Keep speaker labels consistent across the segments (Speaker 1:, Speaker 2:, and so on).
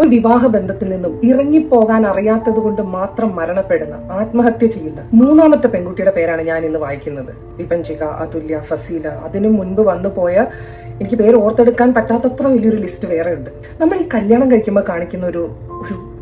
Speaker 1: ഒരു വിവാഹ ബന്ധത്തിൽ നിന്നും ഇറങ്ങിപ്പോകാൻ അറിയാത്തത് കൊണ്ട് മാത്രം മരണപ്പെടുന്ന ആത്മഹത്യ ചെയ്യുന്ന മൂന്നാമത്തെ പെൺകുട്ടിയുടെ പേരാണ് ഞാൻ ഇന്ന് വായിക്കുന്നത്. വിപഞ്ചിക അതുല്യ ഫസീല. അതിനു മുൻപ് വന്നു പോയ എനിക്ക് പേര് ഓർത്തെടുക്കാൻ പറ്റാത്തത്ര വലിയൊരു ലിസ്റ്റ് വേറെ ഉണ്ട്. നമ്മൾ ഈ കല്യാണം കഴിക്കുമ്പോൾ കാണിക്കുന്ന ഒരു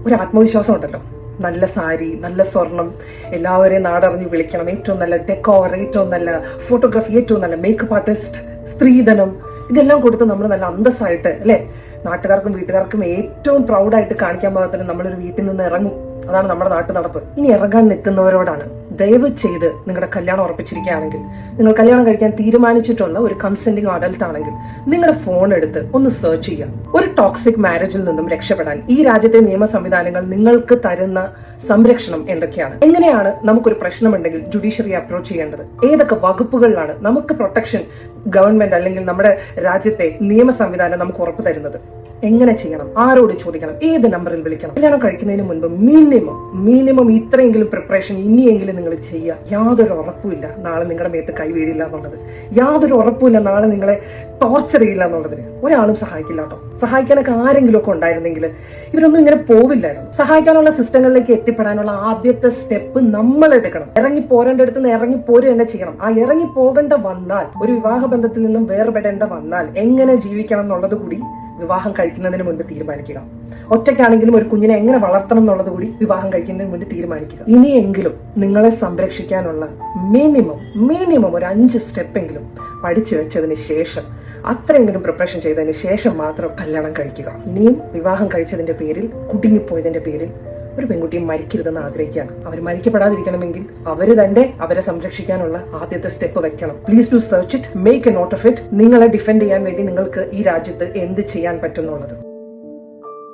Speaker 1: ഒരു ആത്മവിശ്വാസം ഉണ്ടല്ലോ. നല്ല സാരി നല്ല സ്വർണം എല്ലാവരെയും നാടറിഞ്ഞു വിളിക്കണം. ഏറ്റവും നല്ല ഡെക്കോർ ഏറ്റവും നല്ല ഫോട്ടോഗ്രാഫി ഏറ്റവും നല്ല മേക്കപ്പ് ആർട്ടിസ്റ്റ് സ്ത്രീധനം ഇതെല്ലാം കൊടുത്ത് നമ്മൾ നല്ല അന്തസ്സായിട്ട് അല്ലെ? നാട്ടുകാർക്കും വീട്ടുകാർക്കും ഏറ്റവും പ്രൗഡായിട്ട് കാണിക്കാൻ പാകത്തിന് നമ്മളൊരു വീട്ടിൽ നിന്ന് ഇറങ്ങും. അതാണ് നമ്മുടെ നാട്ടു നടപ്പ് ഇനി ഇറങ്ങാൻ നിൽക്കുന്നവരോടാണ്. ദയവ് ചെയ്ത് നിങ്ങളുടെ കല്യാണം ഉറപ്പിച്ചിരിക്കുകയാണെങ്കിൽ നിങ്ങൾ കല്യാണം കഴിക്കാൻ തീരുമാനിച്ചിട്ടുള്ള ഒരു കൺസെന്റിങ് അഡൽട്ട് ആണെങ്കിൽ നിങ്ങളുടെ ഫോൺ എടുത്ത് ഒന്ന് സെർച്ച് ചെയ്യുക. ഒരു ടോക്സിക് മാരേജിൽ നിന്നും രക്ഷപ്പെടാൻ ഈ രാജ്യത്തെ നിയമ സംവിധാനങ്ങൾ നിങ്ങൾക്ക് തരുന്ന സംരക്ഷണം എന്തൊക്കെയാണ്? എങ്ങനെയാണ് നമുക്കൊരു പ്രശ്നമുണ്ടെങ്കിൽ ജുഡീഷ്യറി അപ്രോച്ച് ചെയ്യേണ്ടത്? ഏതൊക്കെ വകുപ്പുകളിലാണ് നമുക്ക് പ്രൊട്ടക്ഷൻ ഗവൺമെന്റ് അല്ലെങ്കിൽ നമ്മുടെ രാജ്യത്തെ നിയമ സംവിധാനം നമുക്ക് ഉറപ്പ് തരുന്നത്? എങ്ങനെ ചെയ്യണം? ആരോട് ചോദിക്കണം? ഏത് നമ്പറിൽ വിളിക്കണം? കല്യാണം കഴിക്കുന്നതിന് മുൻപ് മിനിമം മിനിമം ഇത്രയെങ്കിലും പ്രിപ്പറേഷൻ ഇനിയെങ്കിലും നിങ്ങൾ ചെയ്യുക. യാതൊരു ഉറപ്പുമില്ല നാളെ നിങ്ങളുടെ മേത്ത് കൈ വീഴില്ല എന്നുള്ളത്. യാതൊരു ഉറപ്പുമില്ല നാളെ നിങ്ങളെ ടോർച്ചർ ചെയ്യില്ല എന്നുള്ളതിന്. ഒരാളും സഹായിക്കില്ല കേട്ടോ. സഹായിക്കാനൊക്കെ ആരെങ്കിലും ഒക്കെ ഉണ്ടായിരുന്നെങ്കിൽ ഇവരൊന്നും ഇങ്ങനെ പോവില്ലായിരുന്നു. സഹായിക്കാനുള്ള സിസ്റ്റങ്ങളിലേക്ക് എത്തിപ്പെടാനുള്ള ആദ്യത്തെ സ്റ്റെപ്പ് നമ്മൾ എടുക്കണം. ഇറങ്ങി പോരേണ്ട അടുത്ത് നിന്ന് ഇറങ്ങി പോരുക തന്നെ ചെയ്യണം. ആ ഇറങ്ങി പോകേണ്ട വന്നാൽ ഒരു വിവാഹ ബന്ധത്തിൽ നിന്നും വേർപെടേണ്ട വന്നാൽ എങ്ങനെ ജീവിക്കണം എന്നുള്ളത് കൂടി വിവാഹം കഴിക്കുന്നതിന് മുൻപ് തീരുമാനിക്കുക. ഒറ്റയ്ക്കാണെങ്കിലും ഒരു കുഞ്ഞിനെ എങ്ങനെ വളർത്തണം എന്നുള്ളത് കൂടി വിവാഹം കഴിക്കുന്നതിന് മുൻപ് തീരുമാനിക്കുക. ഇനിയെങ്കിലും നിങ്ങളെ സംരക്ഷിക്കാനുള്ള മിനിമം മിനിമം ഒരു അഞ്ച് സ്റ്റെപ്പെങ്കിലും പഠിച്ചു വെച്ചതിന് ശേഷം അത്രയെങ്കിലും പ്രിപ്പറേഷൻ ചെയ്തതിന് ശേഷം മാത്രം കല്യാണം കഴിക്കുക. ഇനിയും വിവാഹം കഴിച്ചതിന്റെ പേരിൽ കുടുങ്ങിപ്പോയതിന്റെ പേരിൽ ഒരു പെൺകുട്ടിയും മരിക്കരുതെന്ന് ആഗ്രഹിക്കുകയാണ്. അവർ മരിക്കപ്പെടാതിരിക്കണമെങ്കിൽ അവർ തന്നെ അവരെ സംരക്ഷിക്കാനുള്ള ആദ്യത്തെ സ്റ്റെപ്പ് വെക്കണം. Please to search it make a note of it നിങ്ങളെ ഡിഫെൻഡ് ചെയ്യാൻ വേണ്ടി നിങ്ങൾക്ക് ഈ രാജ്യത്ത് എന്ത് ചെയ്യാൻ പറ്റുന്നുള്ളത്?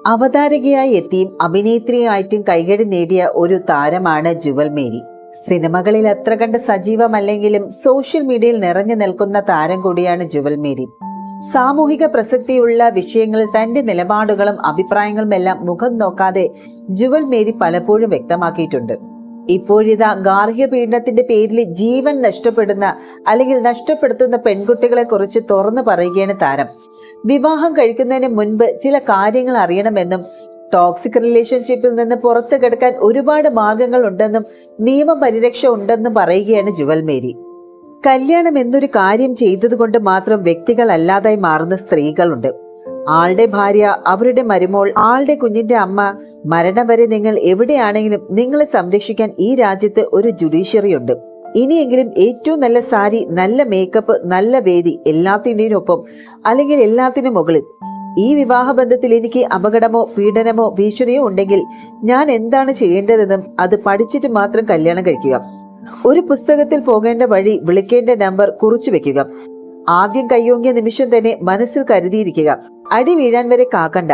Speaker 2: അവതാരകയായി എത്തിയും അഭിനേത്രിയായിട്ടും കൈകടി നേടിയ ഒരു താരമാണ് ജുവൽ മേരി. സിനിമകളിൽ അത്ര കണ്ട് സജീവമല്ലെങ്കിലും സോഷ്യൽ മീഡിയയിൽ നിറഞ്ഞു നിൽക്കുന്ന താരം കൂടിയാണ് ജുവൽ മേരി. സാമൂഹിക പ്രസക്തിയുള്ള വിഷയങ്ങളിൽ തന്റെ നിലപാടുകളും അഭിപ്രായങ്ങളും എല്ലാം മുഖം നോക്കാതെ ജുവൽ മേരി പലപ്പോഴും വ്യക്തമാക്കിയിട്ടുണ്ട്. ഇപ്പോഴിതാ ഗാർഹിക പീഡനത്തിന്റെ പേരിൽ ജീവൻ നഷ്ടപ്പെടുന്ന അല്ലെങ്കിൽ നഷ്ടപ്പെടുത്തുന്ന പെൺകുട്ടികളെ കുറിച്ച് തുറന്നു പറയുകയാണ് താരം. വിവാഹം കഴിക്കുന്നതിന് മുൻപ് ചില കാര്യങ്ങൾ അറിയണമെന്നും ടോക്സിക് റിലേഷൻഷിപ്പിൽ നിന്ന് പുറത്തു കിടക്കാൻ ഒരുപാട് മാർഗങ്ങൾ ഉണ്ടെന്നും നിയമപരിരക്ഷ ഉണ്ടെന്നും പറയുകയാണ് ജുവൽ മേരി. കല്യാണം എന്നൊരു കാര്യം ചെയ്തതുകൊണ്ട് മാത്രം വ്യക്തികൾ അല്ലാതായി മാറുന്ന സ്ത്രീകളുണ്ട്. ആളുടെ ഭാര്യ അവരുടെ മരുമോൾ ആളുടെ കുഞ്ഞിന്റെ അമ്മ മരണം വരെ നിങ്ങൾ എവിടെയാണെങ്കിലും നിങ്ങളെ സംരക്ഷിക്കാൻ ഈ രാജ്യത്ത് ഒരു ജുഡീഷ്യറി ഉണ്ട്. ഇനിയെങ്കിലും ഏറ്റവും നല്ല സാരി നല്ല മേക്കപ്പ് നല്ല വേദി എല്ലാത്തിന്റെയും ഒപ്പം അല്ലെങ്കിൽ എല്ലാത്തിനും മുകളിൽ. ഈ വിവാഹബന്ധത്തിൽ എനിക്ക് അപകടമോ പീഡനമോ ഭീഷണിയോ ഉണ്ടെങ്കിൽ ഞാൻ എന്താണ് ചെയ്യേണ്ടതെന്നും അത് പഠിച്ചിട്ട് മാത്രം കല്യാണം കഴിക്കുക. ഒരു പുസ്തകത്തിൽ പോകേണ്ട വഴി വിളിക്കേണ്ട നമ്പർ കുറിച്ചു വെക്കുക. ആദ്യം കയ്യോങ്ങിയ നിമിഷം തന്നെ മനസ്സിൽ കരുതിയിരിക്കുക. അടി വീഴാൻ വരെ കാക്കണ്ട.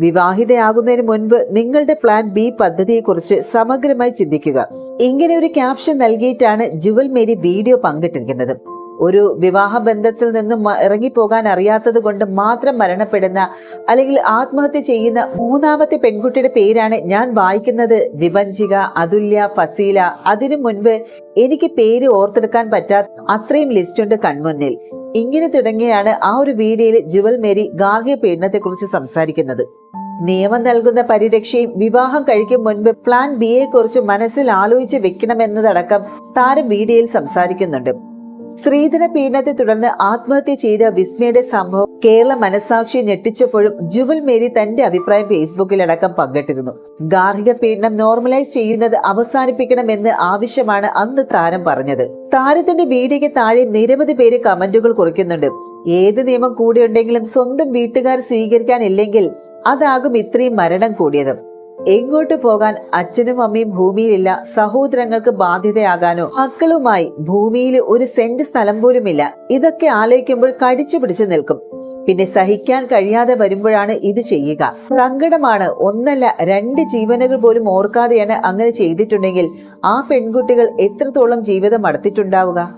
Speaker 2: വിവാഹിതയാകുന്നതിന് മുൻപ് നിങ്ങളുടെ പ്ലാൻ ബി പദ്ധതിയെക്കുറിച്ച് സമഗ്രമായി ചിന്തിക്കുക. ഇങ്ങനെ ഒരു ക്യാപ്ഷൻ നൽകിയിട്ടാണ് ജുവൽ മേരി വീഡിയോ പങ്കിട്ടിരിക്കുന്നത്. ഒരു വിവാഹ ബന്ധത്തിൽ നിന്നും ഇറങ്ങിപ്പോകാൻ അറിയാത്തത് കൊണ്ട് മാത്രം മരണപ്പെടുന്ന അല്ലെങ്കിൽ ആത്മഹത്യ ചെയ്യുന്ന മൂന്നാമത്തെ പെൺകുട്ടിയുടെ പേരാണ് ഞാൻ വായിക്കുന്നത്. വിഭഞ്ചിക അതുല്യ ഫസീല. അതിനു മുൻപ് എനിക്ക് പേര് ഓർത്തെടുക്കാൻ പറ്റാത്ത അത്രയും ലിസ്റ്റ് ഉണ്ട് കൺമുന്നിൽ. ഇങ്ങനെ തുടങ്ങിയാണ് ആ ഒരു വീഡിയോയിൽ ജുവൽ മേരി ഗാർഹിക പീഡനത്തെക്കുറിച്ച് സംസാരിക്കുന്നത്. നിയമം നൽകുന്ന പരിരക്ഷയും വിവാഹം കഴിക്കും മുൻപ് പ്ലാൻ ബിയെ കുറിച്ച് മനസ്സിൽ ആലോചിച്ച് വെക്കണമെന്നതടക്കം താരം വീഡിയോയിൽ സംസാരിക്കുന്നുണ്ട്. സ്ത്രീധന പീഡനത്തെ തുടർന്ന് ആത്മഹത്യ ചെയ്ത വിസ്മയുടെ സംഭവം കേരള മനസാക്ഷി ഞെട്ടിച്ചപ്പോഴും ജുവൽ മേരി തന്റെ അഭിപ്രായം ഫേസ്ബുക്കിലടക്കം പങ്കിട്ടിരുന്നു. ഗാർഹിക പീഡനം നോർമലൈസ് ചെയ്യുന്നത് അവസാനിപ്പിക്കണമെന്ന് ആവശ്യമാണ് അന്ന് താരം പറഞ്ഞത്. താരത്തിന്റെ വീഡിയോയ്ക്ക് താഴെ നിരവധി പേര് കമന്റുകൾ കുറിക്കുന്നുണ്ട്. ഏത് നിയമം കൂടെയുണ്ടെങ്കിലും സ്വന്തം വീട്ടുകാർ സ്വീകരിക്കാനില്ലെങ്കിൽ അതാകും ഇത്രയും മരണം കൂടിയത്. എങ്ങോട്ട് പോകാൻ അച്ഛനും അമ്മയും ഭൂമിയിലില്ല സഹോദരങ്ങൾക്ക് ബാധ്യതയാകാനോ? മക്കളുമായി ഭൂമിയിൽ ഒരു സെന്റ് സ്ഥലം പോലുമില്ല. ഇതൊക്കെ ആലോചിക്കുമ്പോൾ കടിച്ചു പിടിച്ചു നിൽക്കും. പിന്നെ സഹിക്കാൻ കഴിയാതെ വരുമ്പോഴാണ് ഇത് ചെയ്യുക. സങ്കടമാണ് ഒന്നല്ല രണ്ട് ജീവനുകൾ പോലും ഓർക്കാതെയാണ് അങ്ങനെ ചെയ്തിട്ടുണ്ടെങ്കിൽ ആ പെൺകുട്ടികൾ എത്രത്തോളം ജീവിതം അടുത്തിട്ടുണ്ടാവുക